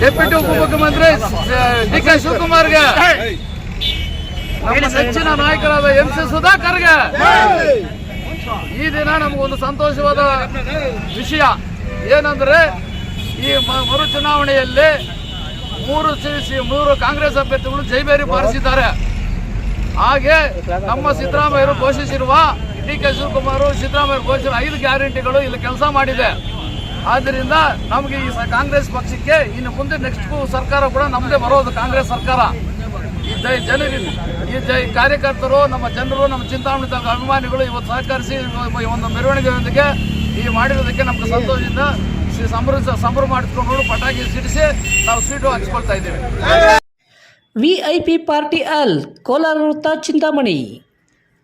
Deputy ಉಪಮುಖ್ಯಮಂತ್ರಿ D K ಶಿವಕುಮಾರ್ಗೆ. ನಮ್ಮ ನೆಚ್ಚಿನ ನಾಯಕರಾದ ಎಂ. ಸಿ. ಸುಧಾಕರ್ಗೆ. ಈ ದಿನ ನಮಗೊಂದು ಸಂತೋಷವಾದ ವಿಷಯ ಏನಂದ್ರೆ, ಈ ಮರು ಚುನಾವಣೆಯಲ್ಲಿ ಮೂರು ಸಿ- ಮೂರು ಕಾಂಗ್ರೆಸ್ ಅಭ್ಯರ್ಥಿಗಳು ಜೈಬೇರಿ ಬಾರಿಸಿದ್ದಾರೆ. ಹಾಗೆ ನಮ್ಮ ಸಿದ್ದರಾಮಯ್ಯರು ಘೋಷಿಸಿರುವ ಡಿ ಕೆ ಶಿವಕುಮಾರ್ ಸಿದ್ದರಾಮಯ್ಯ ಘೋಷಿಸಿರುವ ಐದು ಗ್ಯಾರಂಟಿಗಳು ಇಲ್ಲಿ ಕೆಲಸ ಮಾಡಿದೆ. ಆದ್ದರಿಂದ ನಮಗೆ ಈ ಕಾಂಗ್ರೆಸ್ ಪಕ್ಷಕ್ಕೆ ಇನ್ನು ಮುಂದೆ ನೆಕ್ಸ್ಟ್ ಸರ್ಕಾರ ಕೂಡ ನಮ್ಮದೇ ಬರೋದು ಕಾಂಗ್ರೆಸ್ ಸರ್ಕಾರ. ಈ ಜೈ ಜನರಿಗೆ, ಈ ಜೈ ಕಾರ್ಯಕರ್ತರು, ನಮ್ಮ ಜನರು, ನಮ್ಮ ಚಿಂತಾಮಣಿ ಅಭಿಮಾನಿಗಳು ಇವತ್ತು ಸಹಕರಿಸಿ ಒಂದು ಮೆರವಣಿಗೆಯೊಂದಿಗೆ ಈ ಮಾಡಿರೋದಕ್ಕೆ ನಮ್ಗೆ ಸಂತೋಷದಿಂದ ಸಿ- ಸಂಭ್ರಮ ಮಾಡಿಕೊಂಡು ಪಟಾಕಿ ಸಿಡಿಸಿ ನಾವು ಸ್ವೀಟು ಹಂಚ್ಕೊಳ್ತಾ ಇದ್ದೇವೆ. ವಿಐಪಿ ಪಾರ್ಟಿ ಅಲ್, ಕೋಲಾರ ವೃತ್ತ ಚಿಂತಾಮಣಿ.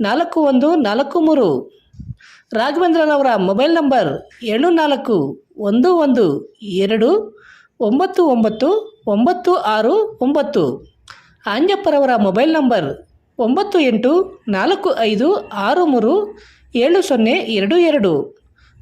ನಾಲ್ಕು ಒಂದು ನಾಲ್ಕು ಮೂರು. ರಾಘವೇಂದ್ರನವರ ಮೊಬೈಲ್ ನಂಬರ್ ಏಳು ನಾಲ್ಕು ಒಂದು ಒಂದು ಎರಡು ಒಂಬತ್ತು ಒಂಬತ್ತು ಒಂಬತ್ತು ಆರು ಒಂಬತ್ತು. ಆಂಜಪ್ಪರವರ ಮೊಬೈಲ್ ನಂಬರ್ ಒಂಬತ್ತು ಎಂಟು ನಾಲ್ಕು ಐದು ಆರು ಮೂರು ಏಳು ಸೊನ್ನೆ ಎರಡು ಎರಡು.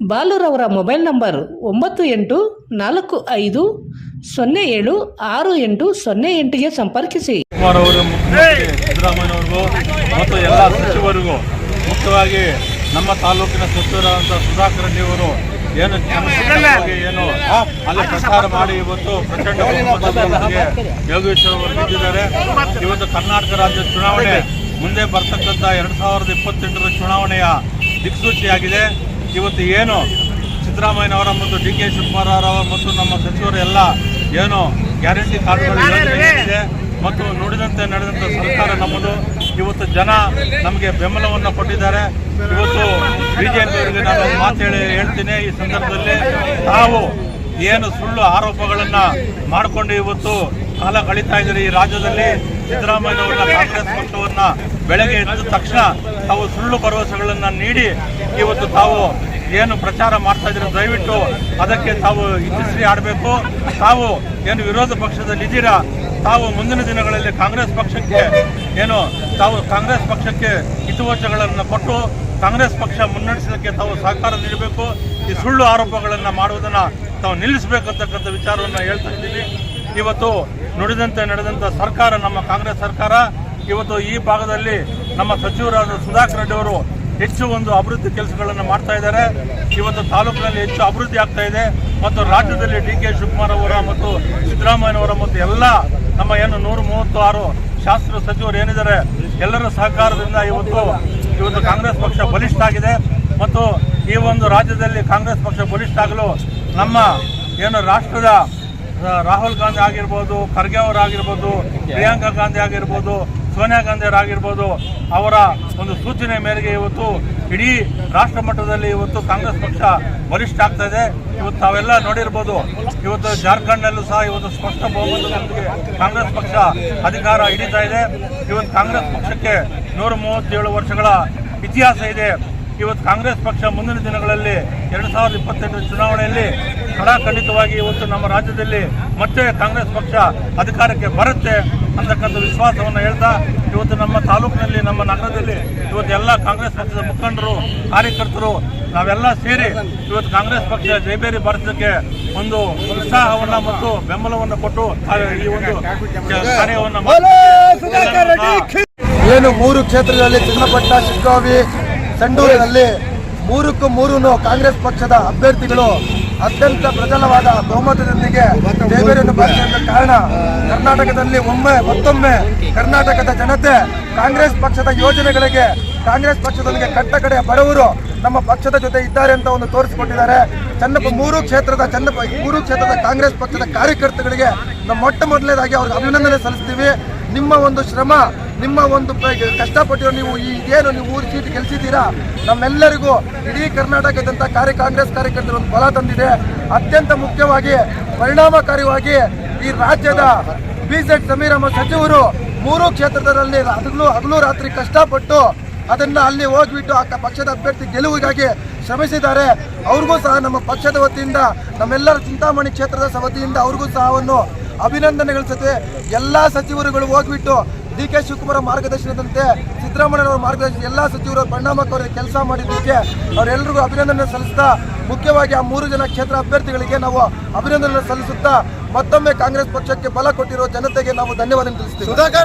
ಬಾಲುರವರ ಮೊಬೈಲ್ ನಂಬರ್ ಒಂಬತ್ತು ಎಂಟು ನಾಲ್ಕು ಐದು ಸೊನ್ನೆ ಏಳು ಆರು ಎಂಟು ಸೊನ್ನೆ ಎಂಟಿಗೆ ಸಂಪರ್ಕಿಸಿ. ಮತ್ತು ಎಲ್ಲ ಸಚಿವರಿಗೂ ಮುಖ್ಯವಾಗಿ ನಮ್ಮ ತಾಲೂಕಿನ ಸಚಿವರಾದಂಥ ಸುಧಾಕರ್ ರೆಡ್ಡಿ ಅವರು ಏನು ಏನು ಅಲ್ಲಿ ಪ್ರಚಾರ ಮಾಡಿ ಇವತ್ತು ಪ್ರಚಂಡ ಯೋಗೇಶ್ವರ್ ಅವರು ನಿಂತಿದ್ದಾರೆ ಇವತ್ತು ಕರ್ನಾಟಕ ರಾಜ್ಯ ಚುನಾವಣೆ ಮುಂದೆ ಬರ್ತಕ್ಕಂಥ ಎರಡು ಸಾವಿರದ ಇಪ್ಪತ್ತೆಂಟರ ಚುನಾವಣೆಯ ದಿಕ್ಸೂಚಿಯಾಗಿದೆ. ಇವತ್ತು ಏನು ಸಿದ್ದರಾಮಯ್ಯನವರ ಮತ್ತು ಡಿ ಕೆ ಶಿವಕುಮಾರ್ ಅವರ ಮತ್ತು ನಮ್ಮ ಸಚಿವರು ಎಲ್ಲ ಏನು ಗ್ಯಾರಂಟಿ ಕಾರ್ಡ್ಗಳು ಯೋಜನೆ ಮತ್ತು ನುಡಿದಂತೆ ನಡೆದಂಥ ಸರ್ಕಾರ ನಮ್ಮದು. ಇವತ್ತು ಜನ ನಮಗೆ ಬೆಂಬಲವನ್ನು ಕೊಟ್ಟಿದ್ದಾರೆ. ಇವತ್ತು ಬಿಜೆಪಿಯವರಿಗೆ ನಾನು ಒಂದು ಮಾತು ಹೇಳಿ ಹೇಳ್ತೀನಿ. ಈ ಸಂದರ್ಭದಲ್ಲಿ ತಾವು ಏನು ಸುಳ್ಳು ಆರೋಪಗಳನ್ನು ಮಾಡಿಕೊಂಡು ಇವತ್ತು ಕಾಲ ಕಳೀತಾ ಇದ್ದೀರಿ. ಈ ರಾಜ್ಯದಲ್ಲಿ ಸಿದ್ದರಾಮಯ್ಯನವರ ಕಾಂಗ್ರೆಸ್ ಪಕ್ಷವನ್ನು ಬೆಳಗ್ಗೆ ಎದ್ದ ತಕ್ಷಣ ತಾವು ಸುಳ್ಳು ಭರವಸೆಗಳನ್ನು ನೀಡಿ ಇವತ್ತು ತಾವು ಏನು ಪ್ರಚಾರ ಮಾಡ್ತಾ ಇದ್ದೀರಾ ದಯವಿಟ್ಟು ಅದಕ್ಕೆ ತಾವು ಇತಿಶ್ರೀ ಆಡಬೇಕು. ತಾವು ಏನು ವಿರೋಧ ಪಕ್ಷದಲ್ಲಿ ಇದ್ದೀರಾ? ತಾವು ಮುಂದಿನ ದಿನಗಳಲ್ಲಿ ಕಾಂಗ್ರೆಸ್ ಪಕ್ಷಕ್ಕೆ ಏನು ತಾವು ಕಾಂಗ್ರೆಸ್ ಪಕ್ಷಕ್ಕೆ ಹಿತವಚಗಳನ್ನು ಕೊಟ್ಟು ಕಾಂಗ್ರೆಸ್ ಪಕ್ಷ ಮುನ್ನಡೆಸಲಿಕ್ಕೆ ತಾವು ಸಹಕಾರ ನೀಡಬೇಕು. ಈ ಸುಳ್ಳು ಆರೋಪಗಳನ್ನು ಮಾಡುವುದನ್ನು ತಾವು ನಿಲ್ಲಿಸಬೇಕು ಅಂತಕ್ಕಂಥ ವಿಚಾರವನ್ನು ಹೇಳ್ತಾ ಇದ್ದೀವಿ. ಇವತ್ತು ನುಡಿದಂತೆ ನಡೆದಂಥ ಸರ್ಕಾರ ನಮ್ಮ ಕಾಂಗ್ರೆಸ್ ಸರ್ಕಾರ. ಇವತ್ತು ಈ ಭಾಗದಲ್ಲಿ ನಮ್ಮ ಸಚಿವರಾದ ಸುಧಾಕರ್ ರೆಡ್ಡಿ ಅವರು ಹೆಚ್ಚು ಒಂದು ಅಭಿವೃದ್ಧಿ ಕೆಲಸಗಳನ್ನು ಮಾಡ್ತಾ ಇದ್ದಾರೆ. ಇವತ್ತು ತಾಲೂಕಿನಲ್ಲಿ ಹೆಚ್ಚು ಅಭಿವೃದ್ಧಿ ಆಗ್ತಾ ಇದೆ. ಮತ್ತು ರಾಜ್ಯದಲ್ಲಿ ಡಿ ಕೆ ಶಿವಕುಮಾರ್ ಅವರ ಮತ್ತು ಸಿದ್ದರಾಮಯ್ಯನವರ ಮತ್ತು ಎಲ್ಲ ನಮ್ಮ ಏನು ನೂರ ಮೂವತ್ತು ಆರು ಶಾಸ್ತ್ರ ಸಚಿವರು ಏನಿದ್ದಾರೆ, ಎಲ್ಲರ ಸಹಕಾರದಿಂದ ಇವತ್ತು ಇವತ್ತು ಕಾಂಗ್ರೆಸ್ ಪಕ್ಷ ಬಲಿಷ್ಠ ಆಗಿದೆ. ಮತ್ತು ಈ ಒಂದು ರಾಜ್ಯದಲ್ಲಿ ಕಾಂಗ್ರೆಸ್ ಪಕ್ಷ ಬಲಿಷ್ಠ ಆಗಲು ನಮ್ಮ ಏನು ರಾಷ್ಟ್ರದ, ರಾಹುಲ್ ಗಾಂಧಿ ಆಗಿರ್ಬೋದು, ಖರ್ಗೆ ಅವರಾಗಿರ್ಬೋದು, ಪ್ರಿಯಾಂಕಾ ಗಾಂಧಿ ಆಗಿರ್ಬೋದು ಸೋನಿಯಾ ಗಾಂಧಿ ಅವರಾಗಿರ್ಬೋದು ಅವರ ಒಂದು ಸೂಚನೆ ಮೇರೆಗೆ ಇವತ್ತು ಇಡೀ ರಾಷ್ಟ್ರ ಮಟ್ಟದಲ್ಲಿ ಇವತ್ತು ಕಾಂಗ್ರೆಸ್ ಪಕ್ಷ ಬಲಿಷ್ಠ ಆಗ್ತಾ ಇದೆ. ಇವತ್ತು ತಾವೆಲ್ಲ ನೋಡಿರ್ಬೋದು, ಇವತ್ತು ಜಾರ್ಖಂಡ್ನಲ್ಲೂ ಸಹ ಇವತ್ತು ಸ್ಪಷ್ಟ ಬಹುಮತದೊಂದಿಗೆ ಕಾಂಗ್ರೆಸ್ ಪಕ್ಷ ಅಧಿಕಾರ ಹಿಡಿತಾ ಇದೆ. ಇವತ್ತು ಕಾಂಗ್ರೆಸ್ ಪಕ್ಷಕ್ಕೆ ನೂರ ಮೂವತ್ತೇಳು ವರ್ಷಗಳ ಇತಿಹಾಸ ಇದೆ. ಇವತ್ತು ಕಾಂಗ್ರೆಸ್ ಪಕ್ಷ ಮುಂದಿನ ದಿನಗಳಲ್ಲಿ ಎರಡು ಸಾವಿರದ ಇಪ್ಪತ್ತೆಂಟರ ಚುನಾವಣೆಯಲ್ಲಿ ಖಡಾಖಂಡಿತವಾಗಿ ಇವತ್ತು ನಮ್ಮ ರಾಜ್ಯದಲ್ಲಿ ಮತ್ತೆ ಕಾಂಗ್ರೆಸ್ ಪಕ್ಷ ಅಧಿಕಾರಕ್ಕೆ ಬರುತ್ತೆ ಅಂತಕ್ಕಂಥ ವಿಶ್ವಾಸವನ್ನು ಹೇಳ್ತಾ ಇವತ್ತು ನಮ್ಮ ತಾಲೂಕಿನಲ್ಲಿ ನಮ್ಮ ನಗರದಲ್ಲಿ ಇವತ್ತು ಎಲ್ಲ ಕಾಂಗ್ರೆಸ್ ಪಕ್ಷದ ಮುಖಂಡರು ಕಾರ್ಯಕರ್ತರು ನಾವೆಲ್ಲ ಸೇರಿ ಇವತ್ತು ಕಾಂಗ್ರೆಸ್ ಪಕ್ಷ ಜೈಬೇರಿ ಭಾರತಕ್ಕೆ ಒಂದು ಉತ್ಸಾಹವನ್ನ ಮತ್ತು ಬೆಂಬಲವನ್ನು ಕೊಟ್ಟು ಈ ಒಂದು ಕಾರ್ಯವನ್ನು ಮಾಡಿ ಏನು ಮೂರು ಕ್ಷೇತ್ರದಲ್ಲಿ ಚನ್ನಪಟ್ಟ ಶಿಗ್ಗಾವಿ ಸಂಡೂರಿನಲ್ಲಿ ಮೂರಕ್ಕೂ ಮೂರು ಕಾಂಗ್ರೆಸ್ ಪಕ್ಷದ ಅಭ್ಯರ್ಥಿಗಳು ಅತ್ಯಂತ ಪ್ರಜಲವಾದ ಬಹುಮತದೊಂದಿಗೆ ಜಯಬೇರಿಯನ್ನು ಬಾರಿಸಿದ ಕಾರಣ ಕರ್ನಾಟಕದಲ್ಲಿ ಒಮ್ಮೆ ಮತ್ತೊಮ್ಮೆ ಕರ್ನಾಟಕದ ಜನತೆ ಕಾಂಗ್ರೆಸ್ ಪಕ್ಷದ ಯೋಜನೆಗಳಿಗೆ ಕಾಂಗ್ರೆಸ್ ಪಕ್ಷದೊಂದಿಗೆ ಕಟ್ಟ ಕಡೆಯ ಬಡವರು ನಮ್ಮ ಪಕ್ಷದ ಜೊತೆ ಇದ್ದಾರೆ ಅಂತ ಒಂದು ತೋರಿಸಿಕೊಟ್ಟಿದ್ದಾರೆ. ಚನ್ನಪ್ಪ ಮೂರು ಕ್ಷೇತ್ರದ ಚನ್ನಪ್ಪ ಮೂರು ಕ್ಷೇತ್ರದ ಕಾಂಗ್ರೆಸ್ ಪಕ್ಷದ ಕಾರ್ಯಕರ್ತಗಳಿಗೆ ನಾವು ಮೊಟ್ಟ ಮೊದಲನೇದಾಗಿ ಅವ್ರಿಗೆ ಅಭಿನಂದನೆ ಸಲ್ಲಿಸ್ತೀವಿ. ನಿಮ್ಮ ಒಂದು ಶ್ರಮ, ನಿಮ್ಮ ಒಂದು ಕಷ್ಟಪಟ್ಟು ಕಷ್ಟಪಟ್ಟಿರೋ ನೀವು ಈ ಏನು ನೀವು ಊರು ಸೀಟ್ ಗೆಲ್ಸಿದ್ದೀರಾ? ನಮ್ಮೆಲ್ಲರಿಗೂ ಇಡೀ ಕರ್ನಾಟಕದಂಥ ಕಾರ್ಯ, ಕಾಂಗ್ರೆಸ್ ಕಾರ್ಯಕರ್ತರು ಒಂದು ಬಲ ತಂದಿದೆ. ಅತ್ಯಂತ ಮುಖ್ಯವಾಗಿ ಪರಿಣಾಮಕಾರಿಯಾಗಿ ಈ ರಾಜ್ಯದ ಬಿಜೆಡ್ ಸಮೀರ್ ಅಹಮದ್ ಸಚಿವರು ಮೂರು ಕ್ಷೇತ್ರದಲ್ಲಿ ಹಗಲು ಹಗಲು ರಾತ್ರಿ ಕಷ್ಟಪಟ್ಟು ಅದನ್ನು ಅಲ್ಲಿ ಹೋಗ್ಬಿಟ್ಟು ಆ ಪಕ್ಷದ ಅಭ್ಯರ್ಥಿ ಗೆಲುವಿಗಾಗಿ ಶ್ರಮಿಸಿದ್ದಾರೆ. ಅವ್ರಿಗೂ ಸಹ ನಮ್ಮ ಪಕ್ಷದ ವತಿಯಿಂದ, ನಮ್ಮೆಲ್ಲರ ಚಿಂತಾಮಣಿ ಕ್ಷೇತ್ರದ ವತಿಯಿಂದ ಅವ್ರಿಗೂ ಸಹ ಒಂದು ಅಭಿನಂದನೆಗಳ ಜೊತೆ ಎಲ್ಲ ಸಚಿವರುಗಳು ಹೋಗ್ಬಿಟ್ಟು ಡಿ ಕೆ ಶಿವಕುಮಾರ್ ಮಾರ್ಗದರ್ಶನದಂತೆ ಸಿದ್ದರಾಮಯ್ಯನವರ ಮಾರ್ಗದರ್ಶನ ಎಲ್ಲ ಸಚಿವರು ಪರಿಣಾಮಕಾರಿ ಕೆಲಸ ಮಾಡಿದ್ದಕ್ಕೆ ಅವರೆಲ್ಲರಿಗೂ ಅಭಿನಂದನೆ ಸಲ್ಲಿಸ್ತಾ ಮುಖ್ಯವಾಗಿ ಆ ಮೂರು ಜನ ಕ್ಷೇತ್ರ ಅಭ್ಯರ್ಥಿಗಳಿಗೆ ನಾವು ಅಭಿನಂದನೆ ಸಲ್ಲಿಸುತ್ತಾ ಮತ್ತೊಮ್ಮೆ ಕಾಂಗ್ರೆಸ್ ಪಕ್ಷಕ್ಕೆ ಬಲ ಕೊಟ್ಟಿರೋ ಜನತೆಗೆ ನಾವು ಧನ್ಯವಾದ ತಿಳಿಸ್ತೀವಿ.